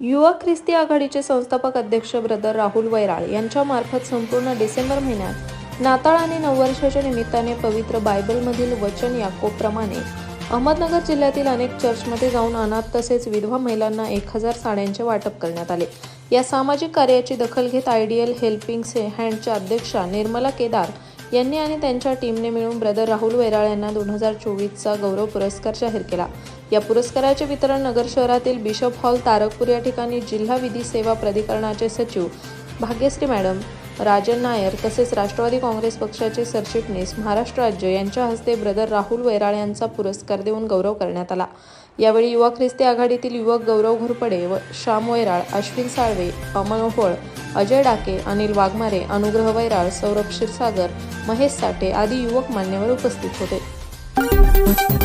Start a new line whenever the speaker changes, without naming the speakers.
युवा ख्रिस्ती आघाडीचे संस्थापक अध्यक्ष ब्रदर राहुल वैराळ यांच्यामार्फत संपूर्ण डिसेंबर महिन्यात नाताळ आणि नववर्षाच्या निमित्ताने पवित्र बायबलमधील वचन याकोबप्रमाणे अहमदनगर जिल्ह्यातील अनेक चर्चमध्ये जाऊन अनाथ तसेच विधवा महिलांना एक हजार साड्यांचे वाटप करण्यात आले. या सामाजिक कार्याची दखल घेत आयडियल हेल्पिंग हँडच्या अध्यक्षा निर्मला केदार यांनी आणि त्यांच्या टीमने मिळून ब्रदर राहुल वैराळ यांना दोन हजार चोवीसचा गौरव पुरस्कार जाहीर केला. या पुरस्काराचे वितरण नगर शहरातील बिशप हॉल तारकपूर या ठिकाणी जिल्हा विधी सेवा प्राधिकरणाचे सचिव भाग्यश्री मॅडम राजन नायर तसेच राष्ट्रवादी काँग्रेस पक्षाचे सरचिटणीस महाराष्ट्र राज्य यांच्या हस्ते ब्रदर राहुल वैराळ यांचा पुरस्कार देऊन गौरव करण्यात आला. यावेळी युवा ख्रिस्ती आघाडीतील युवक गौरव घोरपडे व श्याम वैराळ अश्विन साळवे अमन ओहोळ अजय डाके अनिल वाघमारे अनुग्रह वैराळ सौरभ क्षीरसागर महेश साठे आदी युवक मान्यवर उपस्थित होते.